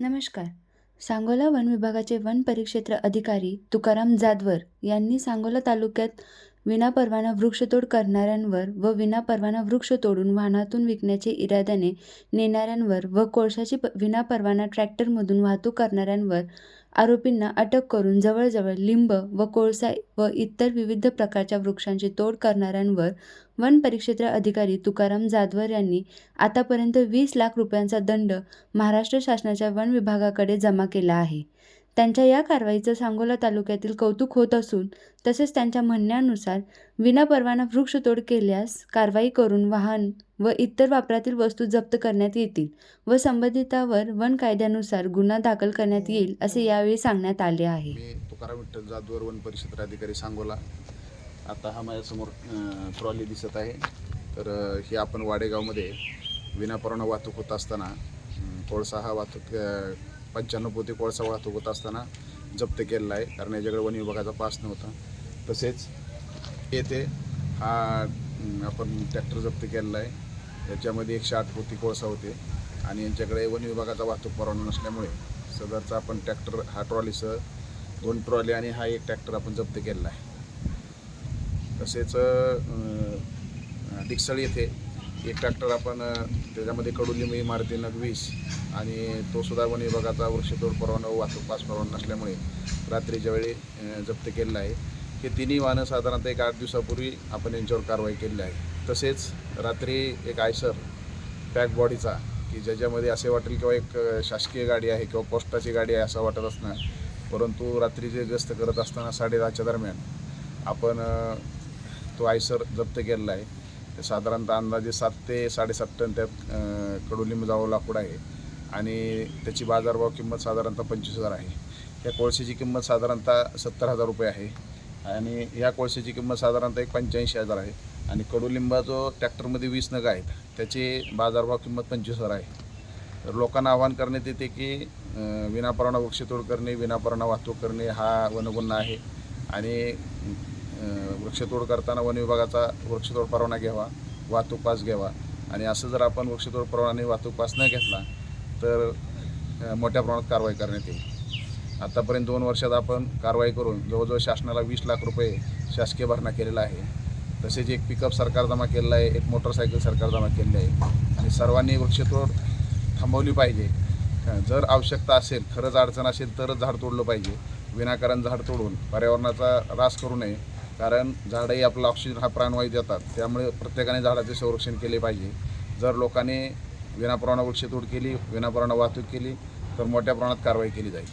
नमस्कार. सांगोला वन विभागाचे वन परिक्षेत्र अधिकारी तुकाराम जाधवर यांनी सांगोला तालुक्यात विनापरवाना वृक्षतोड करणाऱ्यांवर व विनापरवाना वृक्ष तोडून वाहनातून विकण्याचे इराद्याने नेणाऱ्यांवर व कोळशाची प विनापरवाना ट्रॅक्टरमधून वाहतूक करणाऱ्यांवर आरोपींना अटक करून जवळजवळ लिंब व कोळसा व इतर विविध प्रकारच्या वृक्षांची तोड करणाऱ्यांवर वन परिक्षेत्र अधिकारी तुकाराम जाधवर यांनी आतापर्यंत वीस लाख रुपयांचा दंड महाराष्ट्र शासनाच्या वन विभागाकडे जमा केला आहे. त्यांच्या या कारवाईचं सांगोला तालुक्यातील कौतुक होत असून तसेच त्यांच्या म्हणण्यानुसार विनापरवाना वृक्षतोड केल्यास कारवाई करून वाहन व इतर वापरातील वस्तू जप्त करण्यात येतील व संबंधितावर वन कायद्यानुसार गुन्हा दाखल करण्यात येईल असे यावेळी सांगण्यात आले आहे. तुकाराम विठ्ठल जाधवर वन परिषद अधिकारी सांगोला. आता हा माझ्यासमोर ट्रॉली दिसत आहे. तर हे आपण वाडेगावमध्ये विनापरवाना वाहतूक होत असताना कोळसा हा वाहतूक पंच्याण्णव पोती कोळसा वाहतूक होत असताना जप्त केलेला आहे. कारण याच्याकडे वन विभागाचा पास नव्हता. तसेच येथे हा आपण ट्रॅक्टर जप्त केलेला आहे. याच्यामध्ये एकशे आठ पोती कोळसा होते. आणि यांच्याकडे वन विभागाचा वाहतूक परवाना नसल्यामुळे सदरचा आपण ट्रॅक्टर हा ट्रॉलीसह दोन ट्रॉली आणि हा एक ट्रॅक्टर आपण जप्त केलेला आहे. तसेच डिक्सळ येथे एक ट्रॅक्टर आपण त्याच्यामध्ये कडुलिंब इमारती नगवीस आणि तो सुद्धा वन विभागाचा वृक्षतोड परवाना व वाहतूक पास परवाना नसल्यामुळे रात्रीच्या वेळी जप्त केलेला आहे. हे तिन्ही वाहनं साधारणतः एक आठ दिवसापूर्वी आपण यांच्यावर कारवाई केलेली आहे. तसेच रात्री एक आयसर पॅक बॉडीचा की ज्याच्यामध्ये असे वाटेल किंवा एक शासकीय गाडी आहे किंवा पोस्टाची गाडी आहे असं वाटत असणार. परंतु रात्री जे गस्त करत असताना साडेदहाच्या दरम्यान आपण तो आयसर जप्त केलेला आहे. ते साधारणतः अंदाजे सात ते साडेसात टन त्यात अ, कडुलिंब जावं लाकूड आहे. आणि त्याची बाजारभाव किंमत साधारणतः पंचवीस हजार आहे. या कोळशाची किंमत साधारणतः सत्तर हजार रुपये आहे. आणि ह्या कोळशाची किंमत साधारणतः एक पंच्याऐंशी हजार आहे. आणि कडुलिंबा जो ट्रॅक्टरमध्ये वीस नग आहेत. त्याची बाजारभाव किंमत पंचवीस हजार आहे. तर लोकांना आवाहन करण्यात येते की विनापरणा वृक्षतोड करणे विनापरणा वाहतूक करणे हा वनगुन्हा आहे. आणि वृक्षतोड करताना वन विभागाचा वृक्षतोड परवाना घ्यावा वाहतूक पास घ्यावा. आणि असं जर आपण वृक्षतोड परवाना वाहतूक पास न घेतला तर मोठ्या प्रमाणात कारवाई करण्यात येईल. आत्तापर्यंत दोन वर्षात आपण कारवाई करून जवळजवळ शासनाला वीस लाख रुपये शासकीय भरणा केलेला आहे. तसेच एक पिकअप सरकार जमा केलेला आहे एक मोटरसायकल सरकार जमा केलेली आहे. आणि सर्वांनी वृक्षतोड थांबवली पाहिजे. जर आवश्यकता असेल खरंच अडचण असेल तरच झाड तोडलं पाहिजे. विनाकारण झाड तोडून पर्यावरणाचा ऱ्हास करू नये. कारण झाडंही आपला ऑक्सिजन हा प्राणवायू देतात. त्यामुळे प्रत्येकाने झाडाचे संरक्षण केले पाहिजे. जर लोकांनी विनापरवाना वृक्षतोड केली विनापरवाना वाहतूक केली तर मोठ्या प्रमाणात कारवाई केली जाईल.